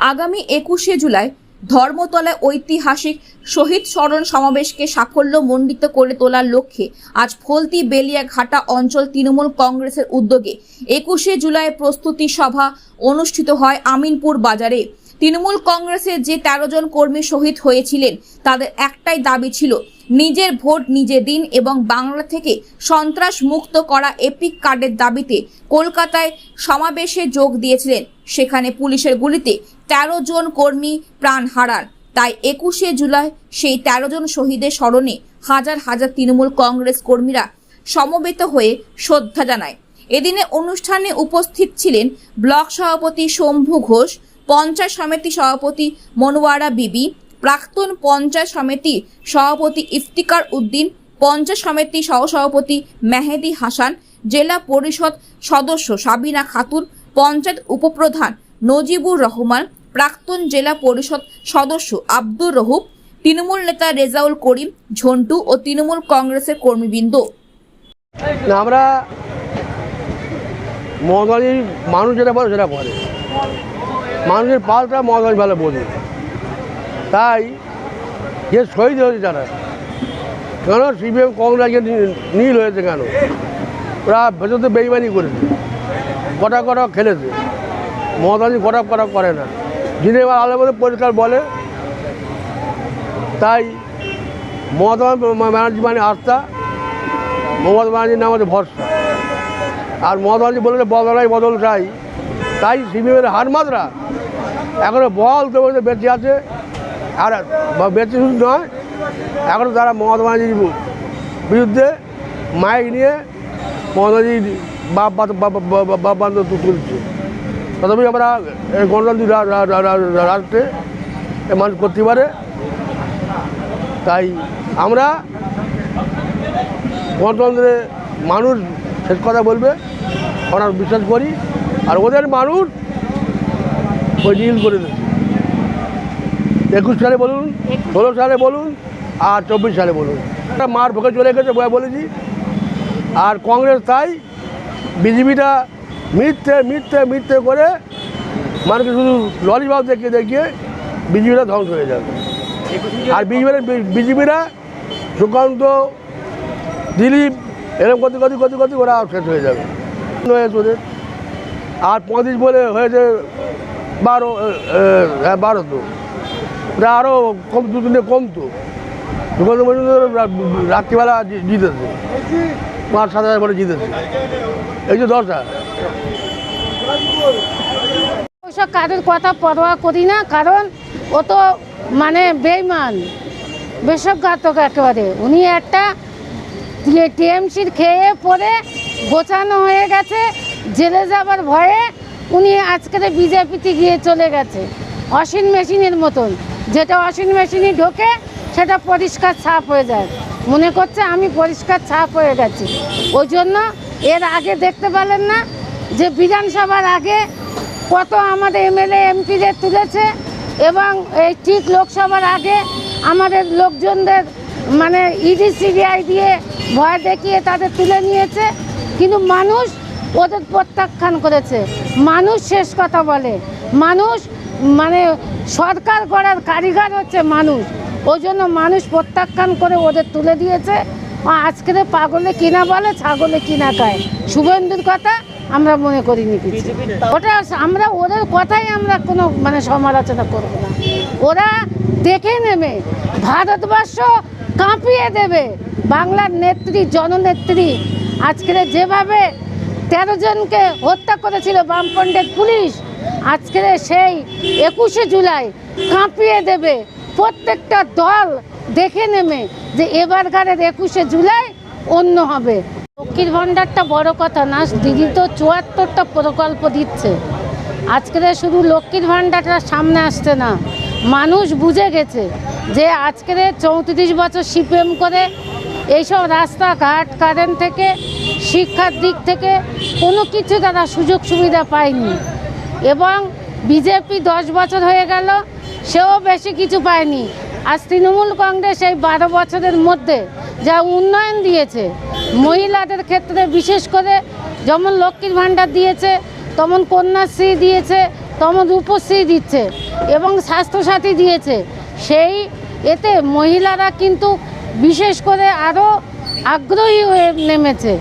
আগামী একুশে জুলাই ধর্মতলায় ঐতিহাসিক শহীদ স্মরণ সমাবেশকে সাফল্য মণ্ডিত করে তোলার লক্ষ্যে আজ ফলতি বেলিয়াঘাটা অঞ্চল তৃণমূল কংগ্রেসের উদ্যোগে একুশে জুলাই প্রস্তুতি সভা অনুষ্ঠিত হয় আমিনপুর বাজারে। তৃণমূল কংগ্রেসের যে তেরো জন কর্মী শহীদ হয়েছিলেন, তাদের একটাই দাবি ছিল নিজের ভোট নিজে দিন এবং বাংলা থেকে সন্ত্রাস মুক্ত করা এপিক কার্ডের দাবিতে কলকাতায় সমাবেশে যোগ দিয়েছিলেন। সেখানে পুলিশের গুলিতে তেরো জন কর্মী প্রাণ হারান। তাই একুশে জুলাই সেই তেরো জন শহীদের স্মরণে হাজার হাজার তৃণমূল কংগ্রেস কর্মীরা সমবেত হয়ে শ্রদ্ধা জানায়। এদিনে অনুষ্ঠানে উপস্থিত ছিলেন ব্লক সভাপতি শম্ভু ঘোষ পঞ্চায়েত সমিতি সভাপতি মনোয়ারা বিবি, প্রাক্তন পঞ্চায়েত সমিতি সভাপতি ইফতিকার উদ্দিন, পঞ্চায়েত সমিতি সহসভাপতি মেহেদি হাসান, জেলা পরিষদ সদস্য সাবিনা খাতুন, পঞ্চায়েত উপপ্রধান নজিবুর রহমান, প্রাক্তন জেলা পরিষদ সদস্য আব্দুর রহুব তৃণমূল নেতা রেজাউল করিম, ঝন্টু ও তৃণমূল কংগ্রেসের কর্মীবৃন্দ। আমরা মহাদানির মানুষ যেটা বলে, সেটা করে মানুষের পালটা মহাদানি ভালো বোঝে। তাই যে শহীদ হয়েছে যারা কেন সিপিএম কংগ্রেসকে নি- নীল হয়েছে কেন? ওরা ভেতরতে বেইমানি করেছে কটা কটা খেলেছে। মহাদানি কটা কটা করে না। যিনি এবার আলো বলে পরিষ্কার বলে, তাই মমতা ব্যানার্জি মানে আস্থা, মমতা ব্যানার্জির নাম হচ্ছে ভরসা। আর মমতা ব্যানার্জি বলেছে, বদলাই বদল চাই। তাই সিপিএমের হার মাত্রা এখনও বল তো বলতে বেঁচে আছে। আর বেঁচে শুধু নয়, এখনও তারা মমতা ব্যানার্জির বিরুদ্ধে মাইক নিয়ে ব্যানার্জির বাপ বাপ- বান্ধব তুলছে। তথাপি আমরা গণতান্ত্রিক রাষ্ট্রে এ মানুষ করতে পারে। তাই আমরা গণতন্ত্রে মানুষ শেষ কথা বলবে আমরা বিশ্বাস করি। আর ওদের মানুষ ওই নীল করে দিচ্ছে একুশ সালে বলুন ষোলো সালে বলুন আর চব্বিশ সালে বলুন। একটা মার ভোগে চলে গেছে বয়ে বলেছি। আর কংগ্রেস তাই বিজেপিটা মিথ্যে মিথ্যে মিথ্যে করে মানুষকে শুধু ললিভাব দেখিয়ে দেখিয়ে বিজেপিটা ধ্বংস হয়ে যাবে। আর বিজেপির বিজেপিরা সুকান্ত দিলীপ এরকম করতে করতে করতে করতে ওরা শেষ হয়ে যাবে। হয়েছে ওদের আর পঁয়ত্রিশ বলে হয়েছে বারো হ্যাঁ বারো তো। আরও কম দু তিনটে কমতো সুকান্ত মজুমদার রাত্রিবেলা জি- জিতেছে। পাঁচ, সাত হাজার বলে জিতেছে। এই যে দশটা। ওইসব কাদের কথা পরোয়া করি না, কারণ ও তো মানে বেইমান বেসবঘাতক একেবারে। উনি একটা টিএমসির খেয়ে পরে গোছানো হয়ে গেছে, জেলে যাবার ভয়ে উনি আজকের বিজেপিতে গিয়ে চলে গেছে। অসীন মেশিনের মতন। যেটা অসীন মেশিনে ঢোকে, সেটা পরিষ্কার ছাপ হয়ে যায়। মনে করছে আমি পরিষ্কার ছাপ হয়ে গেছি। ওই জন্য এর আগে দেখতে পেলেন না যে বিধানসভার আগে কত আমাদের এমএলএ, এমপিদের তুলেছে এবং এই ঠিক লোকসভার আগে আমাদের লোকজনদের মানে ইডি, সিবিআই দিয়ে ভয় দেখিয়ে তাদের তুলে নিয়েছে। কিন্তু মানুষ ওদের প্রত্যাখ্যান করেছে। মানুষ শেষ কথা বলে। মানুষ মানে সরকার করার কারিগর হচ্ছে মানুষ। ওই জন্য মানুষ প্রত্যাখ্যান করে ওদের তুলে দিয়েছে। আজকের পাগলে কিনা বলে ছাগলে কিনা খায়। শুভেন্দুর কথা আমরা মনে করিনি কিছু। ওটা আমরা ওদের কথাই আমরা কোনো মানে সমালোচনা করব না। ওরা দেখে নেবে ভারতবর্ষ কাঁপিয়ে দেবে। বাংলার নেত্রী জননেত্রী আজকের যেভাবে তেরো জনকে হত্যা করেছিল বামফ্রন্টের পুলিশ। আজকের সেই একুশে জুলাই কাঁপিয়ে দেবে। প্রত্যেকটা দল দেখে নেমে যে এবার এবারকারের একুশে জুলাই অন্য হবে। লক্ষ্মীর ভাণ্ডারটা বড় কথা না, দিদি তো চুয়াত্তরটা প্রকল্প দিচ্ছে। আজকের শুধু লক্ষ্মীর ভাণ্ডারটা সামনে আসছে না। মানুষ বুঝে গেছে যে আজকের চৌত্রিশ বছর সিপিএম করে এইসব রাস্তাঘাট কারেন্ট থেকে, শিক্ষার দিক থেকে কোনো কিছু তারা সুযোগ সুবিধা পায়নি। এবং বিজেপি দশ বছর হয়ে গেল, সেও বেশি কিছু পায়নি। আজ তৃণমূল কংগ্রেস এই বারো বছরের মধ্যে যা উন্নয়ন দিয়েছে, মহিলাদের ক্ষেত্রে বিশেষ করে যেমন লক্ষ্মীর ভাণ্ডার দিয়েছে, তেমন কন্যাশ্রী দিয়েছে তম রূপশ্রী দিচ্ছে এবং স্বাস্থ্যসাথী দিয়েছে। সেই এতে মহিলারা কিন্তু বিশেষ করে আরও আগ্রহী হয়ে নেমেছে।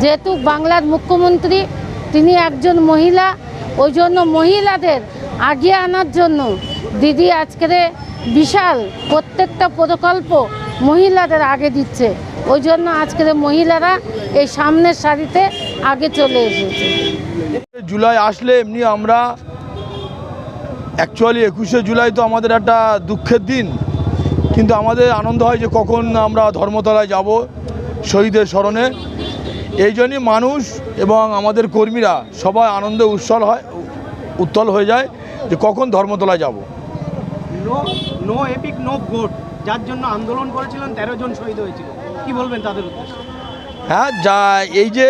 যেহেতু বাংলার মুখ্যমন্ত্রী, তিনি একজন মহিলা, ওই জন্য মহিলাদের আগিয়ে আনার জন্য দিদি আজকের বিশাল প্রত্যেকটা প্রকল্প মহিলাদের আগে দিচ্ছে। ওই জন্য আজকের মহিলারা এই সামনের সারিতে আগে চলে এসেছে। জুলাই আসলে এমনি আমরা অ্যাকচুয়ালি একুশে জুলাই তো আমাদের একটা দুঃখের দিন। কিন্তু আমাদের আনন্দ হয় যে কখন আমরা ধর্মতলায় যাব শহীদের স্মরণে। এই জন্যই মানুষ এবং আমাদের কর্মীরা সবাই আনন্দে উৎসল হয় উত্তল হয়ে যায় যে কখন ধর্মতলায় যাব। No no EPIC no vote. যার জন্য আন্দোলন করেছিলেন তেরো জন শহীদ হয়েছিল। কি বলবেন তাদের উদ্দেশ্যে? হ্যাঁ যা এই যে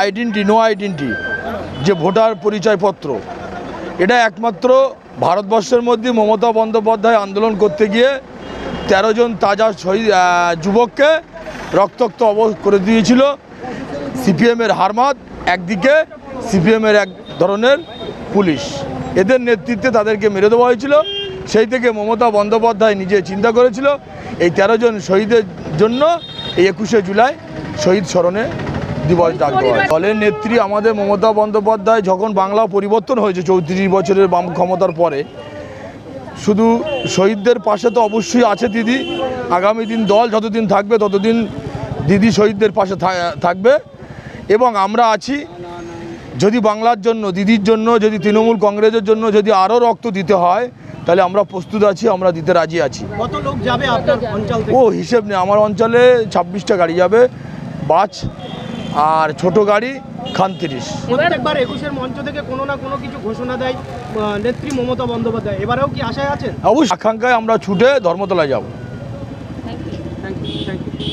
আইডেন্টি নো আইডেন্টি যে ভোটার পরিচয়পত্র এটা একমাত্র ভারতবর্ষের মধ্যে মমতা বন্দ্যোপাধ্যায় আন্দোলন করতে গিয়ে তেরো জন তাজা শহীদ যুবককে রক্তাক্ত অব করে দিয়েছিল। সিপিএমের হারমাত একদিকে, সিপিএমের এক ধরনের পুলিশ। এদের নেতৃত্বে তাদেরকে মেরে দেওয়া হয়েছিল। সেই থেকে মমতা বন্দ্যোপাধ্যায় নিজে চিন্তা করেছিল, এই তেরো জন শহীদের জন্য এই একুশে জুলাই শহীদ স্মরণে দিবস ডাক দেওয়া হয়। দলের নেত্রী আমাদের মমতা বন্দ্যোপাধ্যায় যখন বাংলা পরিবর্তন হয়েছে চৌত্রিশ বছরের বাম ক্ষমতার পরে শুধু শহীদদের পাশে তো অবশ্যই আছে দিদি। আগামী দিন দল যতদিন থাকবে ততদিন দিদি শহীদদের পাশে থা- থাকবে। এবং আমরা আছি যদি বাংলার জন্য দিদির জন্য যদি তৃণমূল কংগ্রেসের জন্য যদি আরও রক্ত দিতে হয় তাহলে আমরা প্রস্তুত আছি আমরা দিতে রাজি আছি। কত লোক যাবে আপনার অঞ্চল ও হিসেব নেই। আমার অঞ্চলে ছাব্বিশটা গাড়ি যাবে বাস আর ছোট গাড়ি খানতিরিশ। একবার একুশের মঞ্চ থেকে কোনো না কোনো কিছু ঘোষণা দেয় নেত্রী মমতা বন্দ্যোপাধ্যায়। এবারেও কি আশায় আছেন? অবশ্যই। আকাঙ্ক্ষায় আমরা ছুটে ধর্মতলায় যাব। Thank you thank you